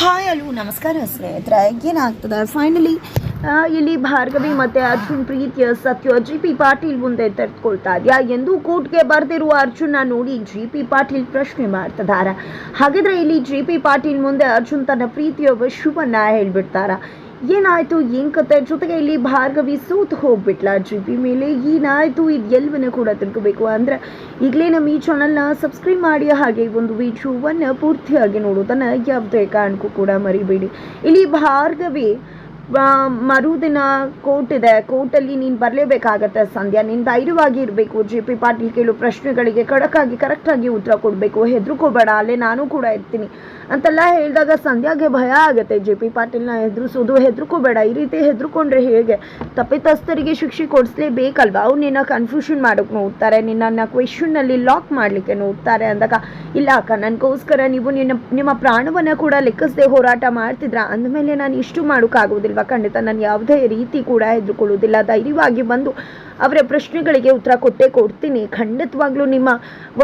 Hi ಅಲ್ಲೂ ನಮಸ್ಕಾರ ಸ್ನೇಹಿತರೆ. ಏನಾಗ್ತದೆ? ಫೈನಲಿ ಇಲ್ಲಿ ಭಾರ್ಗವಿ ಮತ್ತೆ ಅರ್ಜುನ್ ಪ್ರೀತಿಯ ಸತ್ಯ. ಜಿ ಪಿ ಪಾಟೀಲ್ ಮುಂದೆ ತೆರೆದುಕೊಳ್ತಾ ಇದೆಯಾ? ಎಂದು ಕೋರ್ಟ್ಗೆ ಬರೆದಿರುವ ಅರ್ಜುನ ನೋಡಿ ಜಿ ಪಿ ಪಾಟೀಲ್ ಪ್ರಶ್ನೆ ಮಾಡ್ತಿದ್ದಾರೆ. ಹಾಗಿದ್ರೆ ಇಲ್ಲಿ ಜಿ ಪಿ ಪಾಟೀಲ್ ಮುಂದೆ ಅರ್ಜುನ್ ತನ್ನ ಪ್ರೀತಿಯ ವಿಷಯವನ್ನ ಹೇಳ್ಬಿಡ್ತಾರ? ಏನಾಯ್ತು ಏನ್ ಕತೆ? ಜೊತೆಗೆ ಇಲ್ಲಿ ಭಾರ್ಗವಿ ಸೂತ್ ಹೋಗ್ಬಿಟ್ಲ ಜಿ ಪಿ ಮೇಲೆ? ಏನಾಯ್ತು? ಇದು ಕೂಡ ತಿಳ್ಕೋಬೇಕು. ಅಂದ್ರೆ ಈಗಲೇ ನಮ್ಮ ಈ ಚಾನಲ್ನ ಸಬ್ಸ್ಕ್ರೈಬ್ ಮಾಡಿ, ಹಾಗೆ ಒಂದು ವಿಡಿಯೋವನ್ನು ಪೂರ್ತಿಯಾಗಿ ನೋಡೋದನ್ನ ಯಾವುದೇ ಕಾರಣಕ್ಕೂ ಕೂಡ ಮರಿಬೇಡಿ. ಇಲ್ಲಿ ಭಾರ್ಗವಿ ಮರುದಿನ ಕೋರ್ಟ್ ಇದೆ. ಕೋರ್ಟಲ್ಲಿ ನೀನು ಬರಲೇಬೇಕಾಗತ್ತೆ ಸಂಧ್ಯಾ. ನೀನು ಧೈರ್ಯವಾಗಿ ಇರಬೇಕು. ಜೆ ಪಿ ಪಾಟೀಲ್ ಕೇಳು ಪ್ರಶ್ನೆಗಳಿಗೆ ಖಡಕ್ಕಾಗಿ ಕರೆಕ್ಟಾಗಿ ಉತ್ತರ ಕೊಡಬೇಕು. ಹೆದರ್ಕೋಬೇಡ. ಅಲ್ಲೇ ನಾನು ಕೂಡ ಇರ್ತೀನಿ ಅಂತೆಲ್ಲ ಹೇಳಿದಾಗ ಸಂಧ್ಯಾಗೆ ಭಯ ಆಗುತ್ತೆ. ಜೆ ಪಿ ಪಾಟೀಲ್ನ ಹೆದ್ರಿಸೋದು ಹೆದರ್ಕೋಬೇಡ. ಈ ರೀತಿ ಹೆದರ್ಕೊಂಡ್ರೆ ಹೇಗೆ? ತಪ್ಪಿತಸ್ಥರಿಗೆ ಶಿಕ್ಷೆ ಕೊಡಿಸ್ಲೇಬೇಕಲ್ವಾ? ಅವ್ರು ನಿನ್ನ ಕನ್ಫ್ಯೂಷನ್ ಮಾಡೋಕೆ ನೋಡ್ತಾರೆ. ನಿನ್ನನ್ನು ಕ್ವೆಶನ್ನಲ್ಲಿ ಲಾಕ್ ಮಾಡಲಿಕ್ಕೆ ನೋಡ್ತಾರೆ ಅಂದಾಗ, ಇಲ್ಲ ಅಕ್ಕ, ನನಗೋಸ್ಕರ ನೀವು ನಿನ್ನ, ನಿಮ್ಮ ಪ್ರಾಣವನ್ನು ಕೂಡ ಲೆಕ್ಕಿಸದೆ ಹೋರಾಟ ಮಾಡ್ತಿದ್ರ? ಅಂದಮೇಲೆ ನಾನು ಇಷ್ಟು ಮಾಡೋಕ್ಕಾಗೋದಿಲ್ವಾ? ಖಂಡಿತ ನಾನು ಯಾವುದೇ ರೀತಿ ಕೂಡ ಹೆದರ್ಕೊಳ್ಳೋದಿಲ್ಲ ಧೈರ್ಯವಾಗಿ ಬಂದು ಅವರ ಪ್ರಶ್ನೆಗಳಿಗೆ ಉತ್ತರ ಕೊಟ್ಟೇ ಕೊಡ್ತೀನಿ. ಖಂಡಿತವಾಗ್ಲೂ ನಿಮ್ಮ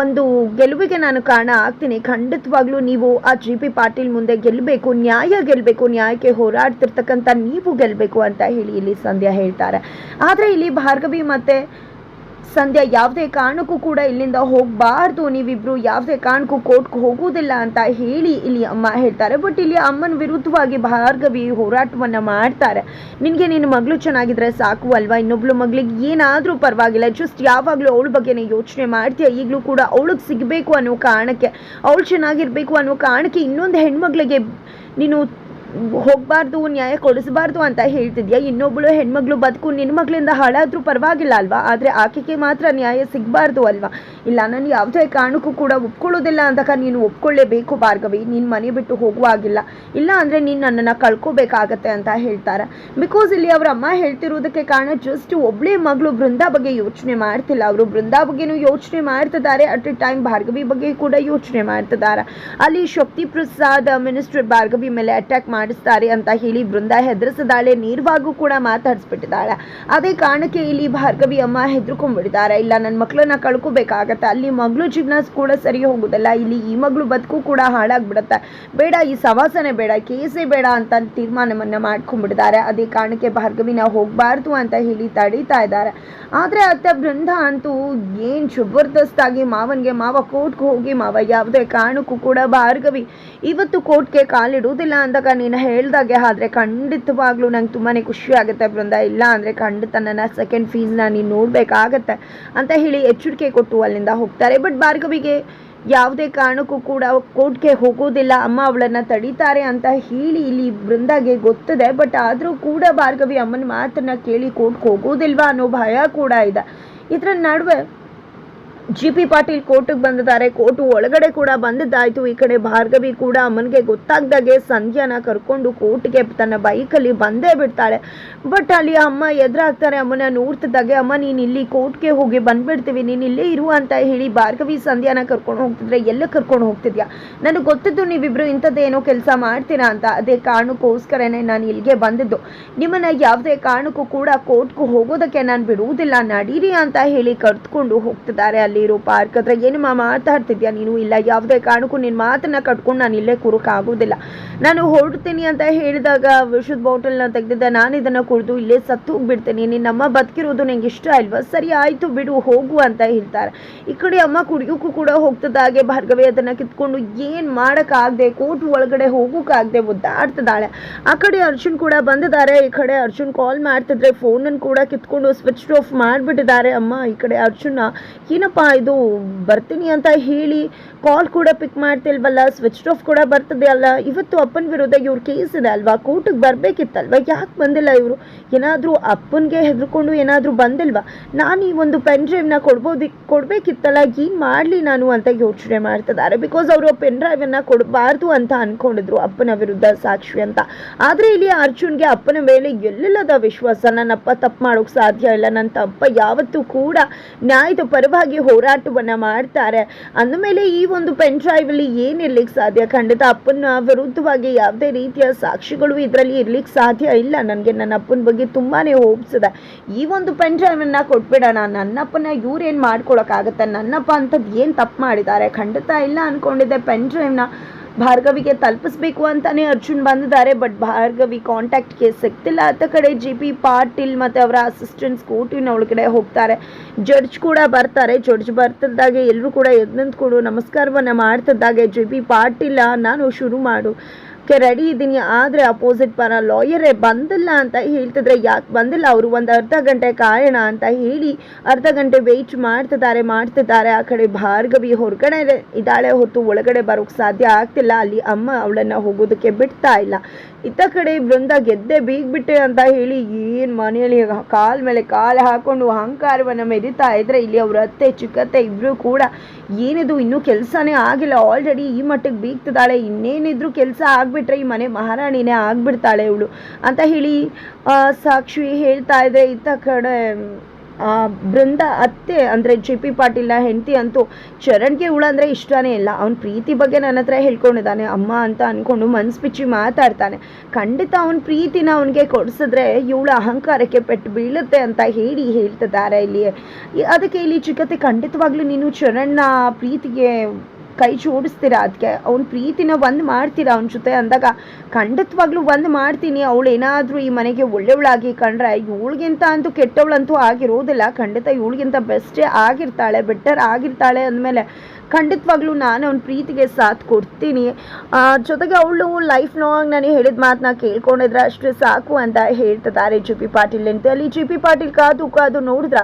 ಒಂದು ಗೆಲುವಿಗೆ ನಾನು ಕಾರಣ ಆಗ್ತೀನಿ. ಖಂಡಿತವಾಗ್ಲೂ ನೀವು ಆ ಜಿ ಪಿ ಪಾಟೀಲ್ ಮುಂದೆ ಗೆಲ್ಲಬೇಕು. ನ್ಯಾಯ ಗೆಲ್ಲಬೇಕು. ನ್ಯಾಯಕ್ಕೆ ಹೋರಾಡ್ತಿರ್ತಕ್ಕಂಥ ನೀವು ಗೆಲ್ಲಬೇಕು ಅಂತ ಹೇಳಿ ಇಲ್ಲಿ ಸಂಧ್ಯಾ ಹೇಳ್ತಾರೆ. ಆದರೆ ಇಲ್ಲಿ ಭಾರ್ಗವಿ ಮತ್ತೆ ಸಂಧ್ಯಾ, ಯಾವುದೇ ಕಾರಣಕ್ಕೂ ಕೂಡ ಇಲ್ಲಿಂದ ಹೋಗಬಾರ್ದು. ನೀವಿಬ್ರು ಯಾವುದೇ ಕಾರಣಕ್ಕೂ ಕೋರ್ಟ್ಗೆ ಹೋಗುವುದಿಲ್ಲ ಅಂತ ಹೇಳಿ ಇಲ್ಲಿ ಅಮ್ಮ ಹೇಳ್ತಾರೆ. ಬಟ್ ಇಲ್ಲಿ ಅಮ್ಮನ ವಿರುದ್ಧವಾಗಿ ಭಾರ್ಗವಿ ಹೋರಾಟವನ್ನು ಮಾಡ್ತಾರೆ. ನಿನಗೆ ನಿನ್ನ ಮಗಳು ಚೆನ್ನಾಗಿದ್ರೆ ಸಾಕು ಅಲ್ವಾ? ಇನ್ನೊಬ್ಳು ಮಗಳಿಗೆ ಏನಾದರೂ ಪರವಾಗಿಲ್ಲ. ಜಸ್ಟ್ ಯಾವಾಗಲೂ ಅವಳ ಬಗ್ಗೆನೇ ಯೋಚನೆ ಮಾಡ್ತೀಯ? ಈಗಲೂ ಕೂಡ ಅವಳಿಗೆ ಸಿಗಬೇಕು ಅನ್ನೋ ಕಾರಣಕ್ಕೆ, ಅವಳು ಚೆನ್ನಾಗಿರಬೇಕು ಅನ್ನೋ ಕಾರಣಕ್ಕೆ ಇನ್ನೊಂದು ಹೆಣ್ಮಗಳಿಗೆ ನೀನು ಹೋಗಬಾರ್ದು, ನ್ಯಾಯ ಕೊಡಿಸಬಾರ್ದು ಅಂತ ಹೇಳ್ತಿದ್ಯಾ? ಇನ್ನೊಬ್ಳು ಹೆಣ್ಮಗಳು ಬದುಕು ನಿನ್ನ ಮಗಳಿಂದ ಹಾಳಾದ್ರು ಪರವಾಗಿಲ್ಲ ಅಲ್ವಾ ಆದರೆ ಆಕೆಗೆ ಮಾತ್ರ ನ್ಯಾಯ ಸಿಗಬಾರ್ದು ಅಲ್ವಾ? ಇಲ್ಲ, ನಾನು ಯಾವುದೇ ಕಾರಣಕ್ಕೂ ಕೂಡ ಒಪ್ಕೊಳ್ಳೋದಿಲ್ಲ ಅಂದಾಗ ನೀನು ಒಪ್ಕೊಳ್ಳೇಬೇಕು ಭಾರ್ಗವಿ. ನೀನು ಮನೆ ಬಿಟ್ಟು ಹೋಗುವಾಗಿಲ್ಲ ಇಲ್ಲ ಅಂದರೆ ನೀನು ನನ್ನನ್ನು ಕಳ್ಕೋಬೇಕಾಗತ್ತೆ ಅಂತ ಹೇಳ್ತಾರೆ. ಬಿಕಾಸ್ ಇಲ್ಲಿ ಅವ್ರ ಅಮ್ಮ ಹೇಳ್ತಿರೋದಕ್ಕೆ ಕಾರಣ ಜಸ್ಟ್ ಒಬ್ಳೆ ಮಗಳು ಬೃಂದಾ ಬಗ್ಗೆ ಯೋಚನೆ ಮಾಡ್ತಿಲ್ಲ. ಅವರು ಬೃಂದಾ ಬಗ್ಗೆನೂ ಯೋಚನೆ ಮಾಡ್ತಿದ್ದಾರೆ. ಅಟ್ ಎ ಟೈಮ್ ಭಾರ್ಗವಿ ಬಗ್ಗೆ ಕೂಡ ಯೋಚನೆ ಮಾಡ್ತಿದ್ದಾರೆ. ಅಲ್ಲಿ ಶಕ್ತಿ ಪ್ರಸಾದ್ ಮಿನಿಸ್ಟರ್ ಭಾರ್ಗವಿ ಮೇಲೆ ಅಟ್ಯಾಕ್ ಮಾಡಿಸ್ತಾರೆ ಅಂತ ಹೇಳಿ ಬೃಂದಾ ಹೆದರಿಸಿದಾಳೆ ನೇರವಾಗೂ ಕೂಡ ಮಾತಾಡಿಸ್ಬಿಟ್ಟಿದ್ದಾಳೆ. ಅದೇ ಕಾರಣಕ್ಕೆ ಇಲ್ಲಿ ಭಾರ್ಗವಿ ಅಮ್ಮ ಹೆದರ್ಕೊಂಡ್ಬಿಟ್ಟಿದ್ದಾರೆ. ಇಲ್ಲ ನನ್ನ ಮಕ್ಕಳನ್ನ ಕಳ್ಕೋಬೇಕಾಗತ್ತೆ. ಅಲ್ಲಿ ಮಗಳು ಜೀವನ ಕೂಡ ಸರಿ ಹೋಗುದಲ್ಲ. ಇಲ್ಲಿ ಈ ಮಗಳು ಬದುಕು ಕೂಡ ಹಾಳಾಗ್ಬಿಡುತ್ತೆ. ಬೇಡ, ಈ ಸವಾಸನೆ ಬೇಡ, ಕೇಸೇ ಬೇಡ ಅಂತ ತೀರ್ಮಾನವನ್ನ ಮಾಡ್ಕೊಂಡ್ಬಿಟ್ಟಿದ್ದಾರೆ. ಅದೇ ಕಾರಣಕ್ಕೆ ಭಾರ್ಗವಿನ ಹೋಗಬಾರ್ದು ಅಂತ ಹೇಳಿ ತಡೀತಾ ಇದ್ದಾರೆ. ಆದರೆ ಅತ್ತ ಬೃಂದ ಅಂತೂ ಏನು ಜಬರ್ದಸ್ತಾಗಿ ಮಾವನ್ಗೆ ಮಾವ ಕೋರ್ಟ್ಗೆ ಹೋಗಿ ಮಾವ ಯಾವುದೇ ಕಾರಣಕ್ಕೂ ಕೂಡ ಭಾರ್ಗವಿ ಇವತ್ತು ಕೋರ್ಟ್ಗೆ ಕಾಲಿಡುವುದಿಲ್ಲ ಅಂದಾಗ ನೀನು ಹೇಳ್ದಾಗೆ ಆದರೆ ಖಂಡಿತವಾಗ್ಲೂ ನಂಗೆ ತುಂಬಾ ಖುಷಿ ಆಗುತ್ತೆ ಬೃಂದ. ಇಲ್ಲ ಅಂದರೆ ಖಂಡಿತ ನನ್ನ ಸೆಕೆಂಡ್ ಫೀಸ್ನ ನೀನು ನೋಡಬೇಕಾಗತ್ತೆ ಅಂತ ಹೇಳಿ ಎಚ್ಚರಿಕೆ ಕೊಟ್ಟು ಅಲ್ಲಿಂದ ಹೋಗ್ತಾರೆ. ಬಟ್ ಭಾರ್ಗವಿಗೆ ಯಾವುದೇ ಕಾರಣಕ್ಕೂ ಕೂಡ ಕೋರ್ಟ್ಗೆ ಹೋಗೋದಿಲ್ಲ. ಅಮ್ಮ ಅವಳನ್ನು ತಡೀತಾರೆ ಅಂತ ಹೇಳಿ ಇಲ್ಲಿ ಬೃಂದಾಗೆ ಗೊತ್ತಿದೆ. ಬಟ್ ಆದರೂ ಕೂಡ ಭಾರ್ಗವಿ ಅಮ್ಮನ ಮಾತನ್ನು ಕೇಳಿ ಕೋರ್ಟ್ಗೆ ಹೋಗೋದಿಲ್ವಾ ಅನ್ನೋ ಭಯ ಕೂಡ ಇದೆ. ಇದರ ನಡುವೆ ಜಿ ಪಿ ಪಾಟೀಲ್ ಕೋರ್ಟಿಗೆ ಬಂದಿದ್ದಾರೆ. ಕೋರ್ಟ್ ಒಳಗಡೆ ಕೂಡ ಬಂದಿದ್ದಾಯ್ತು. ಈ ಕಡೆ ಭಾರ್ಗವಿ ಕೂಡ ಅಮ್ಮನಿಗೆ ಗೊತ್ತಾಗ್ದಾಗೆ ಸಂಧ್ಯಾನ ಕರ್ಕೊಂಡು ಕೋರ್ಟ್ಗೆ ತನ್ನ ಬೈಕಲ್ಲಿ ಬಂದೇ ಬಿಡ್ತಾಳೆ. ಬಟ್ ಅಲ್ಲಿ ಅಮ್ಮ ಎದುರಾಗ್ತಾರೆ. ಅಮ್ಮನ ನೋಡ್ತಿದ್ದಾಗೆ, ಅಮ್ಮ, ನೀನು ಇಲ್ಲಿ ಕೋರ್ಟ್ಗೆ ಹೋಗಿ ಬಂದ್ಬಿಡ್ತೀವಿ. ನೀನು ಇಲ್ಲೇ ಇರು ಅಂತ ಹೇಳಿ ಭಾರ್ಗವಿ ಸಂಧ್ಯಾನ ಕರ್ಕೊಂಡು ಹೋಗ್ತಿದ್ರೆ, ಎಲ್ಲ ಕರ್ಕೊಂಡು ಹೋಗ್ತಿದ್ಯಾ? ನನಗೆ ಗೊತ್ತಿದ್ದು ನೀವಿಬ್ರು ಇಂಥದ್ದೇನೋ ಕೆಲಸ ಮಾಡ್ತೀರಾ ಅಂತ. ಅದೇ ಕಾರಣಕ್ಕೋಸ್ಕರನೇ ನಾನು ಇಲ್ಲಿಗೆ ಬಂದಿದ್ದು. ನಿಮ್ಮನ್ನ ಯಾವುದೇ ಕಾರಣಕ್ಕೂ ಕೂಡ ಕೋರ್ಟ್ಗೂ ಹೋಗೋದಕ್ಕೆ ನಾನು ಬಿಡುವುದಿಲ್ಲ. ನಡೀರಿ ಅಂತ ಹೇಳಿ ಕರ್ತ್ಕೊಂಡು ಹೋಗ್ತಿದ್ದಾರೆ ಅಲ್ಲಿರೋ ಪಾರ್ಕ್ ಹತ್ರ ಏನಮ್ಮ ಮಾತಾಡ್ತಿದ್ಯಾ ನೀನು? ಇಲ್ಲ, ಯಾವುದೇ ಕಾರಣಕ್ಕೂ ನಿನ್ನ ಮಾತನ್ನ ಕಟ್ಕೊಂಡು ನಾನು ಇಲ್ಲೇ ಕೂರೋಕ್ಕಾಗೋದಿಲ್ಲ ನಾನು ಹೊರಡ್ತೀನಿ ಅಂತ ಹೇಳಿದಾಗ ವಿಷದ ಬಾಟಲ್ನ ತೆಗೆದಿದ್ದೆ ನಾನು ಇದನ್ನು ಕುಡಿದು ಇಲ್ಲೇ ಸತ್ತು ಹೋಗ್ಬಿಡ್ತೀನಿ. ನಿನ್ನಮ್ಮ ಬದುಕಿರೋದು ನಂಗೆ ಇಷ್ಟ ಅಲ್ವಾ ಸರಿ, ಆಯಿತು ಬಿಡು, ಹೋಗು ಅಂತ ಹೇಳ್ತಾರೆ. ಈ ಕಡೆ ಅಮ್ಮ ಕುಡಿಯೋಕ್ಕೂ ಕೂಡ ಹೋಗ್ತದಾಗೆ ಭಾರ್ಗವಿ ಅದನ್ನು ಕಿತ್ಕೊಂಡು ಏನು ಮಾಡೋಕ್ಕಾಗದೆ ಕೋರ್ಟ್ ಒಳಗಡೆ ಹೋಗೋಕ್ಕಾಗದೆ ಒದ್ದಾಡ್ತಿದ್ದಾಳೆ. ಆ ಕಡೆ ಅರ್ಜುನ್ ಕೂಡ ಬಂದಿದ್ದಾರೆ. ಈ ಕಡೆ ಅರ್ಜುನ್ ಕಾಲ್ ಮಾಡ್ತಿದ್ರೆ ಫೋನನ್ನು ಕೂಡ ಕಿತ್ಕೊಂಡು ಸ್ವಿಚ್ ಆಫ್ ಮಾಡಿಬಿಟ್ಟಿದ್ದಾರೆ. ಅಮ್ಮ, ಈ ಕಡೆ ಅರ್ಜುನ, ಏನಪ್ಪ ಇದು ಬರ್ತೀನಿ ಅಂತ ಹೇಳಿ ಕಾಲ್ ಕೂಡ ಪಿಕ್ ಮಾಡ್ತಿಲ್ವಲ್ಲ ಸ್ವಿಚ್ ಆಫ್ ಕೂಡ ಬರ್ತದೆ ಅಲ್ಲ. ಇವತ್ತು ಅಪ್ಪನ ವಿರುದ್ಧ ಇವ್ರ ಕೇಸ್ ಇದೆ ಅಲ್ವಾ? ಕೋರ್ಟಿಗೆ ಬರಬೇಕಿತ್ತಲ್ವಾ? ಯಾಕೆ ಬಂದಿಲ್ಲ ಇವರು? ಏನಾದರೂ ಅಪ್ಪನಿಗೆ ಹೆದರ್ಕೊಂಡು ಏನಾದರೂ ಬಂದಿಲ್ವಾ? ನಾನು ಈ ಒಂದು ಪೆನ್ ಡ್ರೈವ್ನ ಕೊಡ್ಬೋದಿ, ಕೊಡಬೇಕಿತ್ತಲ್ಲ? ಏನು ಮಾಡಲಿ ನಾನು ಅಂತ ಯೋಚನೆ ಮಾಡ್ತಿದ್ದಾರೆ. ಬಿಕಾಸ್ ಅವರು ಪೆನ್ ಡ್ರೈವನ್ನು ಕೊಡಬಾರ್ದು ಅಂತ ಅನ್ಕೊಂಡಿದ್ರು ಅಪ್ಪನ ವಿರುದ್ಧ ಸಾಕ್ಷಿ ಅಂತ. ಆದರೆ ಇಲ್ಲಿ ಅರ್ಜುನ್ಗೆ ಅಪ್ಪನ ಮೇಲೆ ಎಲ್ಲಿಲ್ಲದ ವಿಶ್ವಾಸ? ನನ್ನಪ್ಪ ತಪ್ಪು ಮಾಡೋಕೆ ಸಾಧ್ಯ ಇಲ್ಲ. ನನ್ನ ತಪ್ಪ ಯಾವತ್ತೂ ಕೂಡ ನ್ಯಾಯದ ಪರವಾಗಿ ಹೋರಾಟವನ್ನ ಮಾಡ್ತಾರೆ. ಅಂದಮೇಲೆ ಈ ಒಂದು ಪೆನ್ ಡ್ರೈವಲ್ಲಿ ಏನಿರ್ಲಿಕ್ಕೆ ಸಾಧ್ಯ? ಖಂಡಿತ ಅಪ್ಪನ ವಿರುದ್ಧವಾಗಿ ಯಾವುದೇ ರೀತಿಯ ಸಾಕ್ಷಿಗಳು ಇದರಲ್ಲಿ ಇರ್ಲಿಕ್ಕೆ ಸಾಧ್ಯ ಇಲ್ಲ. ನನಗೆ ನನ್ನ ಅಪ್ಪನ ಬಗ್ಗೆ ತುಂಬಾನೇ ಇದೆ. ಈ ಒಂದು ಪೆನ್ ಡ್ರೈವನ್ನ ಕೊಟ್ಬಿಡೋಣ. ನನ್ನಪ್ಪನ ಇವ್ರೇನು ಮಾಡ್ಕೊಳಕ್ಕಾಗತ್ತೆ ನನ್ನಪ್ಪ ಅಂಥದ್ದು ಏನು ತಪ್ಪು ಮಾಡಿದ್ದಾರೆ? ಖಂಡಿತ ಇಲ್ಲ ಅನ್ಕೊಂಡಿದ್ದೆ ಪೆನ್ ಡ್ರೈವ್ನ ಭಾರ್ಗವಿಗೆ ತಲುಪಿಸ್ಬೇಕು ಅಂತಾನೆ ಅರ್ಜುನ್ ಬಂದಿದ್ದಾರೆ, ಬಟ್ ಭಾರ್ಗವಿ ಕಾಂಟ್ಯಾಕ್ಟ್ಗೆ ಸಿಗ್ತಿಲ್ಲ. ಆತ ಕಡೆ ಜಿ ಪಿ ಪಾಟೀಲ್ ಮತ್ತು ಅವರ ಅಸಿಸ್ಟೆಂಟ್ಸ್ ಸ್ಕೂಟಿನ ಒಳಗಡೆ ಹೋಗ್ತಾರೆ. ಜಡ್ಜ್ ಕೂಡ ಬರ್ತಾರೆ. ಜಡ್ಜ್ ಬರ್ತಿದ್ದಾಗೆ ಎಲ್ಲರೂ ಕೂಡ ಎದ್ದು ನಿಂತ್ಕೊಂಡು ನಮಸ್ಕಾರವನ್ನು ಮಾಡ್ತಿದ್ದಾಗೆ ಜಿ ಪಿ ಪಾಟೀಲ, ನಾನು ಶುರು ಮಾಡು. ರೆಡಿ ಇದ್ದೀನಿ. ಆದರೆ ಅಪೋಸಿಟ್ ಪರ ಲಾಯರೇ ಬಂದಿಲ್ಲ ಅಂತ ಹೇಳ್ತಿದ್ರೆ ಯಾಕೆ ಬಂದಿಲ್ಲ? ಅವರು ಒಂದು ಅರ್ಧ ಗಂಟೆ ಕಾಯೋಣ ಅಂತ ಹೇಳಿ ಅರ್ಧ ಗಂಟೆ ವೆಯ್ಟ್ ಮಾಡ್ತಿದ್ದಾರೆ ಮಾಡ್ತಿದ್ದಾರೆ. ಆ ಕಡೆ ಭಾರ್ಗವಿ ಹೊರಗಡೆ ಇದ್ದಾಳೆ ಹೊರತು ಒಳಗಡೆ ಬರೋಕ್ಕೆ ಸಾಧ್ಯ ಆಗ್ತಿಲ್ಲ. ಅಲ್ಲಿ ಅಮ್ಮ ಅವಳನ್ನು ಹೋಗೋದಕ್ಕೆ ಬಿಡ್ತಾ ಇಲ್ಲ. ಇತ್ತ ಕಡೆ ಬೃಂದ ಗೆದ್ದೆ ಬೀಗ್ಬಿಟ್ಟೆ ಅಂತ ಹೇಳಿ ಏನು ಮನೆಯಲ್ಲಿ ಕಾಲ್ ಮೇಲೆ ಕಾಲು ಹಾಕೊಂಡು ಅಹಂಕಾರವನ್ನು ಮೆರಿತಾ ಇದ್ರೆ ಇಲ್ಲಿ ಅವರ ಅತ್ತೆ, ಚಿಕ್ಕತ್ತೆ ಇಬ್ಬರು ಕೂಡ ಏನಿದು? ಇನ್ನೂ ಕೆಲಸನೇ ಆಗಿಲ್ಲ. ಆಲ್ರೆಡಿ ಈ ಮಟ್ಟಿಗೆ ಬೀಗ್ತಿದ್ದಾಳೆ. ಇನ್ನೇನಿದ್ರು ಕೆಲಸ ಆಗ್ಬಿಟ್ರೆ ಈ ಮನೆ ಮಹಾರಾಣಿನೇ ಆಗ್ಬಿಡ್ತಾಳೆ ಇವಳು. ಅಂತ ಹೇಳಿ ಸಾಕ್ಷಿ ಹೇಳ್ತಾ ಇದೆ ಇತ್ತ ಕಡೆ ಬೃಂದ ಅತ್ತೆ ಅಂದರೆ ಜೆ ಪಿ ಪಾಟೀಲ್ನ ಹೆಂಡತಿ ಅಂತೂ ಚರಣ್ಗೆ ಹುಳ ಅಂದರೆ ಇಷ್ಟನೇ ಇಲ್ಲ. ಅವ್ನ ಪ್ರೀತಿ ಬಗ್ಗೆ ನನ್ನ ಹತ್ರ ಹೇಳ್ಕೊಂಡಿದ್ದಾನೆ. ಅಮ್ಮ ಅಂತ ಅಂದ್ಕೊಂಡು ಮನ್ಸು ಬಿಚ್ಚಿ ಮಾತಾಡ್ತಾನೆ. ಖಂಡಿತ ಅವನ ಪ್ರೀತಿನ ಅವನಿಗೆ ಕೊಡಿಸಿದ್ರೆ ಇವಳ ಅಹಂಕಾರಕ್ಕೆ ಪೆಟ್ಟು ಬೀಳುತ್ತೆ ಅಂತ ಹೇಳಿ ಹೇಳ್ತಿದ್ದಾರೆ ಇಲ್ಲಿ. ಅದಕ್ಕೆ ಇಲ್ಲಿ ಚಿಕ್ಕತೆ ಖಂಡಿತವಾಗ್ಲೂ ನೀನು ಚರಣ್ನ ಪ್ರೀತಿಗೆ ಕೈ ಜೋಡಿಸ್ತೀರಾ ಅದಕ್ಕೆ ಅವ್ನ ಪ್ರೀತಿನ ಒಂದು ಮಾಡ್ತೀರಾ ಅವನ ಜೊತೆ ಅಂದಾಗ ಖಂಡಿತವಾಗ್ಲೂ ಒಂದು ಮಾಡ್ತೀನಿ. ಅವಳು ಏನಾದರೂ ಈ ಮನೆಗೆ ಒಳ್ಳೆಯವಳಾಗಿ ಕಂಡ್ರೆ ಇವಳಿಗಿಂತ ಅಂತೂ ಕೆಟ್ಟವಳಂತೂ ಆಗಿರೋದಿಲ್ಲ. ಖಂಡಿತ ಇವಳಿಗಿಂತ ಬೆಸ್ಟೇ ಆಗಿರ್ತಾಳೆ ಬೆಟರ್ ಆಗಿರ್ತಾಳೆ ಅಂದಮೇಲೆ ಖಂಡಿತವಾಗ್ಲೂ ನಾನು ಅವ್ನ ಪ್ರೀತಿಗೆ ಸಾಥ್ ಕೊಡ್ತೀನಿ. ಜೊತೆಗೆ ಅವಳು ಲೈಫ್ ಲಾಂಗ್ ನಾನು ಹೇಳಿದ ಮಾತನ್ನ ಕೇಳ್ಕೊಂಡಿದ್ರೆ ಅಷ್ಟೇ ಸಾಕು ಅಂತ ಹೇಳ್ತಿದ್ದಾರೆ ಜಿ ಪಿ ಪಾಟೀಲ್. ಅಂತ ಅಲ್ಲಿ ಜಿ ಪಿ ಪಾಟೀಲ್ ಕಾದು ಕಾದು ನೋಡಿದ್ರ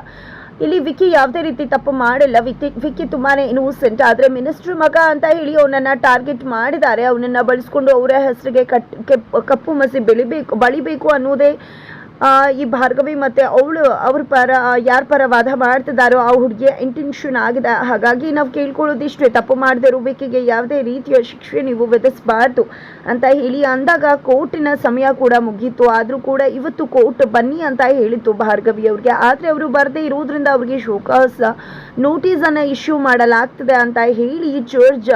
ಇಲ್ಲಿ ವಿಕ್ಕಿ ಯಾವುದೇ ರೀತಿ ತಪ್ಪು ಮಾಡಿಲ್ಲ. ವಿಕ್ಕಿ ವಿಕ್ಕಿ ತುಂಬಾನೇ ಇನ್ನೂಸೆಂಟ್ ಆದರೆ ಮಿನಿಸ್ಟ್ರ್ ಮಗ ಅಂತ ಹೇಳಿ ಅವನನ್ನ ಟಾರ್ಗೆಟ್ ಮಾಡಿದ್ದಾರೆ. ಅವನನ್ನ ಬಳಸ್ಕೊಂಡು ಅವರ ಹೆಸರಿಗೆ ಕಟ್, ಕೆಪ್- ಕಪ್ಪು ಮಸಿ ಬೆಳಿಬೇಕು, ಬಳಿಬೇಕು ಅನ್ನೋದೇ ಈ ಭಾರ್ಗವಿ ಮತ್ತೆ ಅವಳು, ಅವ್ರ ಪರ ಯಾರ ಪರ ವಾದ ಮಾಡ್ತಿದ್ದಾರೋ ಆ ಹುಡುಗಿಯ ಇಂಟೆನ್ಷನ್ ಆಗಿದೆ. ಹಾಗಾಗಿ ನಾವು ಕೇಳ್ಕೊಳ್ಳೋದಿಷ್ಟೇ ತಪ್ಪು ಮಾಡದೆ ವಿಕ್ಕಿಗೆ ಯಾವುದೇ ರೀತಿಯ ಶಿಕ್ಷೆ ನೀವು ವಿಧಿಸಬಾರ್ದು ಅಂತ ಹೇಳಿ ಅಂದಾಗ ಕೋರ್ಟಿನ ಸಮಯ ಕೂಡ ಮುಗೀತು. ಆದರೂ ಕೂಡ ಇವತ್ತು ಕೋರ್ಟ್ ಬನ್ನಿ ಅಂತ ಹೇಳಿತ್ತು ಭಾರ್ಗವಿ ಅವ್ರಿಗೆ. ಆದರೆ ಅವರು ಬರದೇ ಇರೋದ್ರಿಂದ ಅವ್ರಿಗೆ ಶೋಕಾಸ್ ನೋಟಿಸನ್ನು ಇಶ್ಯೂ ಮಾಡಲಾಗ್ತದೆ ಅಂತ ಹೇಳಿ ಜೋರ್ಜ್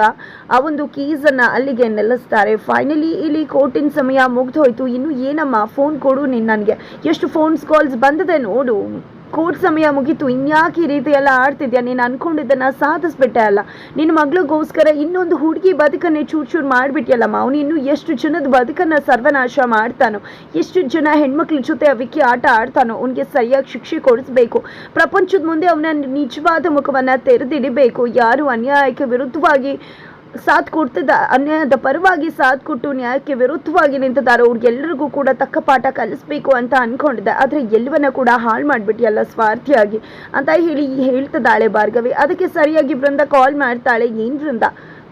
ಆ ಒಂದು ಕೀಸನ್ನು ಅಲ್ಲಿಗೆ ನೆಲೆಸ್ತಾರೆ ಫೈನಲಿ ಇಲ್ಲಿ ಕೋರ್ಟಿನ ಸಮಯ ಮುಗ್ದು ಹೋಯಿತು ಇನ್ನು ಏನಮ್ಮ? ಫೋನ್ ಕೊಡು ನೀನು ನನಗೆ. ಎಷ್ಟು ಫೋನ್ಸ್ ಕಾಲ್ಸ್ ಬಂದಿದೆ ನೋಡು. ಕೋರ್ಟ್ ಸಮಯ ಮುಗೀತು, ಇನ್ಯಾಕೆ ಈ ರೀತಿ ಎಲ್ಲ ಆಡ್ತಿದ್ಯಾ? ನೀನು ಅನ್ಕೊಂಡಿದ್ದನ್ನ ಸಾಧಿಸ್ಬಿಟ್ಟೆ ಅಲ್ಲ. ನಿನ್ನ ಮಗಳಿಗೋಸ್ಕರ ಇನ್ನೊಂದು ಹುಡುಗಿ ಬದುಕನ್ನೇ ಚೂರು ಚೂರು ಮಾಡಿಬಿಟ್ಟಿಯಲ್ಲಮ್ಮ ಅವನು ಇನ್ನೂ ಎಷ್ಟು ಜನದ ಬದುಕನ್ನು ಸರ್ವನಾಶ ಮಾಡ್ತಾನೋ? ಎಷ್ಟು ಜನ ಹೆಣ್ಮಕ್ಳ ಜೊತೆ ಆ ವಿಕ್ಕಿ ಆಟ ಆಡ್ತಾನೋ? ಅವನಿಗೆ ಸರಿಯಾಗಿ ಶಿಕ್ಷೆ ಕೊಡಿಸ್ಬೇಕು. ಪ್ರಪಂಚದ ಮುಂದೆ ಅವನ ನಿಜವಾದ ಮುಖವನ್ನು ತೆರೆದಿಡಬೇಕು. ಯಾರು ಅನ್ಯಾಯಕ್ಕೆ ವಿರುದ್ಧವಾಗಿ ಸಾಥ್ ಕೊಡ್ತಿದ್ದ ಅನ್ಯಾಯದ ಪರವಾಗಿ ಸಾಥ್ ಕೊಟ್ಟು ನ್ಯಾಯಕ್ಕೆ ವಿರುದ್ಧವಾಗಿ ನಿಂತಿದ್ದಾರೆ. ಅವ್ರಿಗೆಲ್ಲರಿಗೂ ಕೂಡ ತಕ್ಕ ಪಾಠ ಕಲಿಸ್ಬೇಕು ಅಂತ ಅನ್ಕೊಂಡಿದ್ದೆ. ಆದರೆ ಎಲ್ಲವನ್ನ ಕೂಡ ಹಾಳು ಮಾಡಿಬಿಟ್ಟಿಯಲ್ಲ ಸ್ವಾರ್ಥಿಯಾಗಿ ಅಂತ ಹೇಳಿ ಹೇಳ್ತಿದ್ದಾಳೆ ಭಾರ್ಗವಿ. ಅದಕ್ಕೆ ಸರಿಯಾಗಿ ಬೃಂದ ಕಾಲ್ ಮಾಡ್ತಾಳೆ. ಏನ್ ಬೃಂದ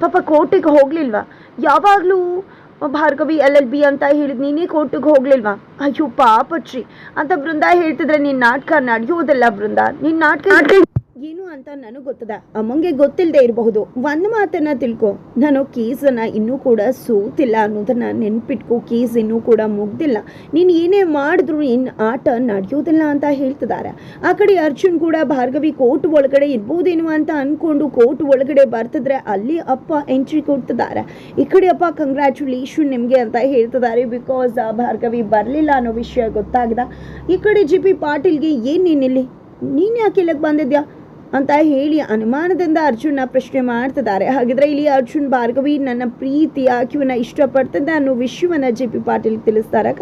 ಪಾಪ ಕೋರ್ಟಿಗೆ ಹೋಗ್ಲಿಲ್ವಾ? ಯಾವಾಗಲೂ ಭಾರ್ಗವಿ ಎಲ್ ಎಲ್ ಬಿ ಅಂತ ಹೇಳಿದ್ ನೀನೇ ಕೋರ್ಟಿಗೆ ಹೋಗ್ಲಿಲ್ವಾ? ಅಯ್ಯೋ ಪಾಪಚ್ರಿ ಅಂತ ಬೃಂದ ಹೇಳ್ತಿದ್ರೆ ನಿನ್ನ ನಾಟಕ ನಡೆಯೋದಿಲ್ಲ ಬೃಂದ ನಿನ್ನ ನಾಟಕ ಅಂತ ನನಗೆ ಗೊತ್ತದ. ಅಮ್ಮಂಗೆ ಗೊತ್ತಿಲ್ಲದೆ ಇರಬಹುದು. ಒಂದು ಮಾತನ್ನ ತಿಳ್ಕೊ. ನಾನು ಕೀಸನ್ನ ಇನ್ನೂ ಕೂಡ ಸೋತಿಲ್ಲ ಅನ್ನೋದನ್ನ ನೆನ್ಪಿಟ್ಕೊ. ಕೇಸ್ ಇನ್ನೂ ಕೂಡ ಮುಗ್ದಿಲ್ಲ. ನೀನು ಏನೇ ಮಾಡಿದ್ರು ಇನ್ನು ಆಟ ನಡೆಯೋದಿಲ್ಲ ಅಂತ ಹೇಳ್ತಿದ್ದಾರೆ ಆ ಕಡೆ ಅರ್ಜುನ್ ಕೂಡ ಭಾರ್ಗವಿ ಕೋರ್ಟ್ ಒಳಗಡೆ ಇರ್ಬೋದೇನೋ ಅಂತ ಅನ್ಕೊಂಡು ಕೋರ್ಟ್ ಒಳಗಡೆ ಬರ್ತಿದ್ರೆ ಅಲ್ಲಿ ಅಪ್ಪ ಎಂಟ್ರಿ ಕೊಡ್ತಿದ್ದಾರೆ ಈ ಕಡೆ ಅಪ್ಪ ಕಂಗ್ರ್ಯಾಚುಲೇಷನ್ ನಿಮಗೆ ಅಂತ ಹೇಳ್ತಿದ್ದಾರೆ ಬಿಕಾಸ್ ಭಾರ್ಗವಿ ಬರಲಿಲ್ಲ ಅನ್ನೋ ವಿಷಯ ಗೊತ್ತಾಗ್ದ. ಈ ಕಡೆ ಜಿ ಪಿ ಪಾಟೀಲ್ಗೆ ಏನು ನೀನಿಲ್ಲಿ ನೀನು ಯಾಕೆ ಇಲ್ಲಿಗೆ ಬಂದಿದ್ಯಾ? ಅಂತ ಹೇಳಿ ಅನುಮಾನದಿಂದ ಅರ್ಜುನ್ನ ಪ್ರಶ್ನೆ ಮಾಡ್ತಿದ್ದಾರೆ. ಹಾಗಿದ್ರೆ ಇಲ್ಲಿ ಅರ್ಜುನ್ ಭಾರ್ಗವಿ ನನ್ನ ಪ್ರೀತಿಯ ಆಕೆಯನ್ನ ಇಷ್ಟಪಡ್ತದೆ ಅನ್ನೋ ವಿಷಯವನ್ನ ಜೆ ಪಿ ಪಾಟೀಲ್ ತಿಳಿಸ್ತಾರೆ.